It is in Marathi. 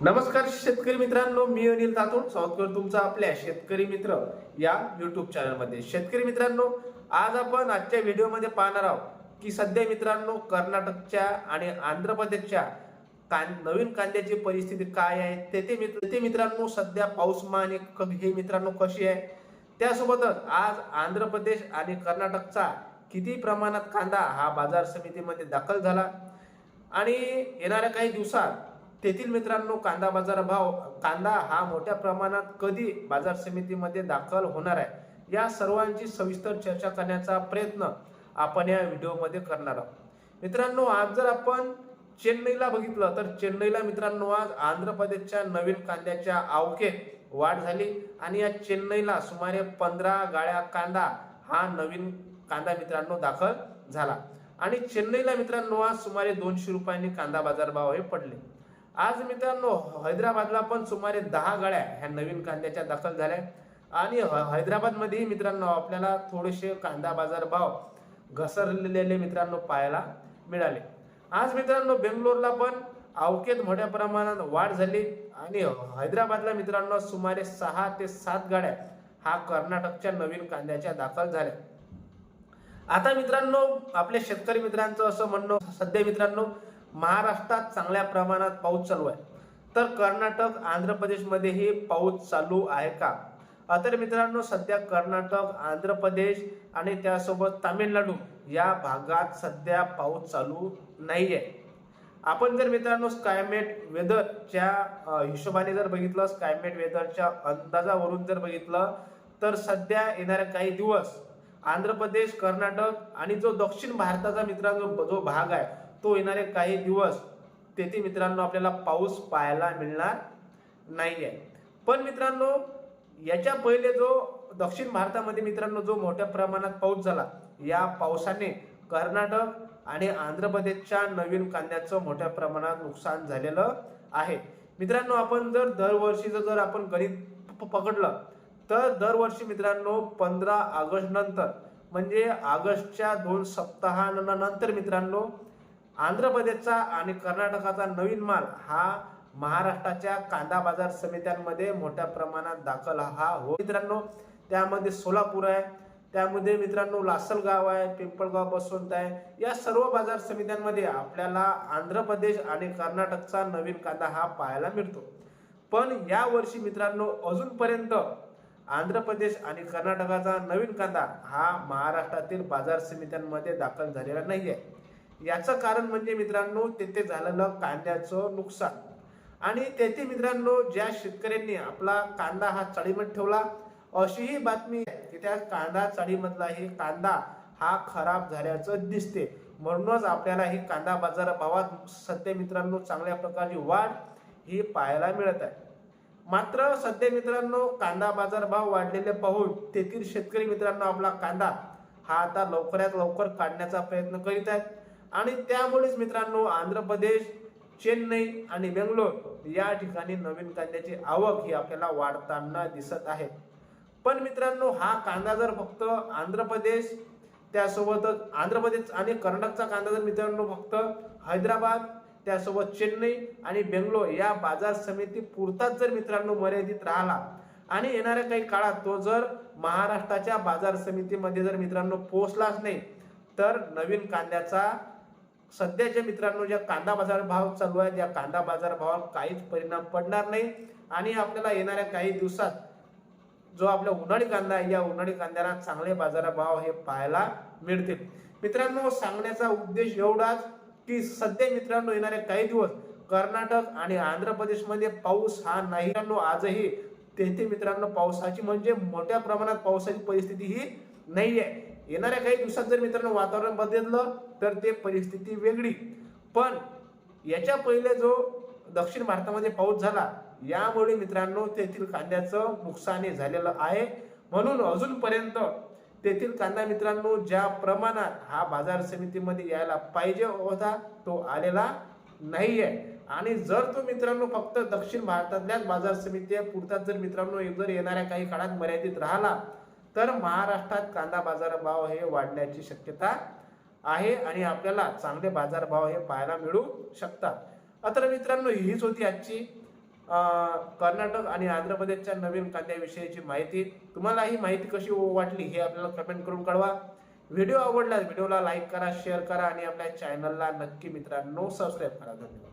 नमस्कार शेतकरी मित्रांनो मी अनिल तातोड स्वागत करतो तुमचं आपल्या शेतकरी मित्र या युट्यूब चॅनलमध्ये शेतकरी मित्रांनो आज आपण आजच्या व्हिडिओमध्ये पाहणार आहोत की सध्या मित्रांनो कर्नाटकच्या आणि आंध्र प्रदेशच्या कां नवीन कांद्याची परिस्थिती काय आहे तेथे मित्र ते मित्रांनो सध्या पाऊसमान हे मित्रांनो कशी आहे त्यासोबतच आज आंध्र प्रदेश आणि कर्नाटकचा किती प्रमाणात कांदा हा बाजार समितीमध्ये दाखल झाला आणि येणाऱ्या काही दिवसात तेथील मित्रांनो कांदा बाजार भाव कांदा हा मोठ्या प्रमाणात कधी बाजार समितीमध्ये दाखल होणार आहे? या सर्वांची सविस्तर चर्चा करण्याचा प्रयत्न आपण या व्हिडिओमध्ये करणार आहोत. मित्रांनो आज जर आपण चेन्नईला बघितलं तर चेन्नईला मित्रांनो आज आंध्र प्रदेशच्या नवीन कांद्याच्या आवकेत वाढ झाली आणि या चेन्नईला सुमारे पंधरा गाळ्या कांदा हा नवीन कांदा मित्रांनो दाखल झाला. आणि चेन्नईला मित्रांनो आज सुमारे दोनशे रुपयांनी कांदा बाजार भाव हे पडले. आज मित्रांनो हैदराबादला पण सुमारे दहा गाड्या ह्या नवीन कांद्याच्या दाखल झाल्या. आणि हैदराबादमध्येही मित्रांनो आपल्याला थोडेसे कांदा बाजार भाव घसरलेले मित्रांनो पाहायला मिळाले. आज मित्रांनो बेंगलोरला पण अवकेत मोठ्या प्रमाणात वाढ झाली. आणि हैदराबादला मित्रांनो सुमारे सहा ते सात गाड्या हा कर्नाटकच्या नवीन कांद्याच्या दाखल झाल्या. आता मित्रांनो आपल्या शेतकरी मित्रांचं असं म्हणणं सध्या मित्रांनो महाराष्ट्रात चांगल्या प्रमाणात पाऊस चालू आहे. तर कर्नाटक आंध्र प्रदेशमध्येही पाऊस चालू आहे का? तर मित्रांनो सध्या कर्नाटक आंध्र प्रदेश आणि त्यासोबत तामिळनाडू या भागात सध्या पाऊस चालू नाही आहे आपण जर मित्रांनो स्कायमेट वेदरच्या हिशोबाने जर बघितलं स्कायमेट वेदरच्या अंदाजावरून जर बघितलं तर सध्या येणाऱ्या काही दिवस आंध्र प्रदेश कर्नाटक आणि जो दक्षिण भारताचा मित्रांनो जो भाग आहे तो येणारे काही दिवस तेथे मित्रांनो आपल्याला पाऊस पाहायला मिळणार नाही आहे पण मित्रांनो याच्या पहिले जो दक्षिण भारतामध्ये मित्रांनो जो मोठ्या प्रमाणात पाऊस झाला या पावसाने कर्नाटक आणि आंध्र प्रदेशच्या नवीन कांद्याचं मोठ्या प्रमाणात नुकसान झालेलं आहे. मित्रांनो आपण जर दरवर्षीचं जर आपण गणित पकडलं तर दरवर्षी मित्रांनो पंधरा ऑगस्ट नंतर म्हणजे ऑगस्टच्या दोन सप्ताहानंतर मित्रांनो आंध्र प्रदेशचा आणि कर्नाटकाचा नवीन माल हा महाराष्ट्राच्या कांदा बाजार समित्यांमध्ये मोठ्या प्रमाणात दाखल हा हो. मित्रांनो त्यामध्ये सोलापूर आहे. त्यामध्ये मित्रांनो लासलगाव आहे पिंपळगाव बसवंत आहे. या सर्व बाजार समित्यांमध्ये आपल्याला आंध्र प्रदेश आणि कर्नाटकचा नवीन कांदा हा पाहायला मिळतो. पण या वर्षी मित्रांनो अजूनपर्यंत आंध्र प्रदेश आणि कर्नाटकाचा नवीन कांदा हा महाराष्ट्रातील बाजार समित्यांमध्ये दाखल झालेला नाही आहे याचं कारण म्हणजे मित्रांनो तेथे झालेलं कांद्याचं नुकसान. आणि तेथे मित्रांनो ज्या शेतकऱ्यांनी आपला कांदा हा चाळीमध्ये ठेवला अशीही बातमी आहे की त्या कांदा चाळीमधलाही कांदा हा खराब झाल्याचं दिसते. म्हणूनच आपल्याला ही कांदा बाजार भावात सध्या मित्रांनो चांगल्या प्रकारची वाढ ही पाहायला मिळत आहे. मात्र सध्या मित्रांनो कांदा बाजार भाव वाढलेले पाहून तेथील शेतकरी मित्रांनो आपला कांदा हा आता लवकरात लवकर काढण्याचा प्रयत्न करीत आहेत. आणि त्यामुळेच मित्रांनो आंध्र प्रदेश चेन्नई आणि बेंगलोर या ठिकाणी नवीन कांद्याची आवक ही आपल्याला वाढताना दिसत आहे. पण मित्रांनो हा कांदा जर फक्त आंध्र प्रदेश त्यासोबतच आंध्र प्रदेश आणि कर्नाटकचा कांदा जर मित्रांनो फक्त हैदराबाद त्यासोबत चेन्नई आणि बेंगलोर या बाजार समिती पुरताच जर मित्रांनो मर्यादित राहिला आणि येणाऱ्या काही काळात तो जर महाराष्ट्राच्या बाजार समितीमध्ये जर मित्रांनो पोहोचलाच नाही तर नवीन कांद्याचा सध्याच्या मित्रांनो ज्या कांदा बाजार भाव चालू आहे त्या कांदा बाजार भावावर काहीच परिणाम पडणार नाही. आणि आपल्याला येणाऱ्या काही दिवसात जो आपला उन्हाळी कांदा आहे या उन्हाळी कांद्याला चांगले बाजारभाव हे पाहायला मिळतील. मित्रांनो सांगण्याचा उद्देश एवढाच की सध्या मित्रांनो येणारे काही दिवस कर्नाटक आणि आंध्र प्रदेशमध्ये पाऊस हा नाही. मित्रांनो आजही तेथे मित्रांनो पावसाची म्हणजे मोठ्या प्रमाणात पावसाची परिस्थिती ही नाही आहे येणाऱ्या काही दिवसात जर मित्रांनो वातावरण बदललं तर ते परिस्थिती वेगळी. पण याच्या पहिले जो दक्षिण भारतामध्ये पाऊस झाला यामुळे मित्रांनो तेथील कांद्याचं नुकसान झालेलं आहे. म्हणून अजूनपर्यंत तेथील कांदा मित्रांनो ज्या प्रमाणात हा बाजार समितीमध्ये यायला पाहिजे होता तो आलेला नाही आहे आणि जर तो मित्रांनो फक्त दक्षिण भारतातल्याच बाजार समिती पुरतात जर मित्रांनो जर येणाऱ्या काही काळात मर्यादित राहिला तर महाराष्ट्रात कांदा बाजार भाव हे वाढण्याची शक्यता आहे आणि आपल्याला चांगले बाजारभाव हे पाहायला मिळू शकतात. तर मित्रांनो हीच होती आजची कर्नाटक आणि आंध्र प्रदेशच्या नवीन कांद्याविषयीची माहिती. तुम्हाला ही माहिती कशी वाटली हे आपल्याला कमेंट करून कळवा. व्हिडिओ आवडला व्हिडिओला लाईक करा शेअर करा आणि आपल्या चॅनलला नक्की मित्रांनो सबस्क्राईब करा. धन्यवाद.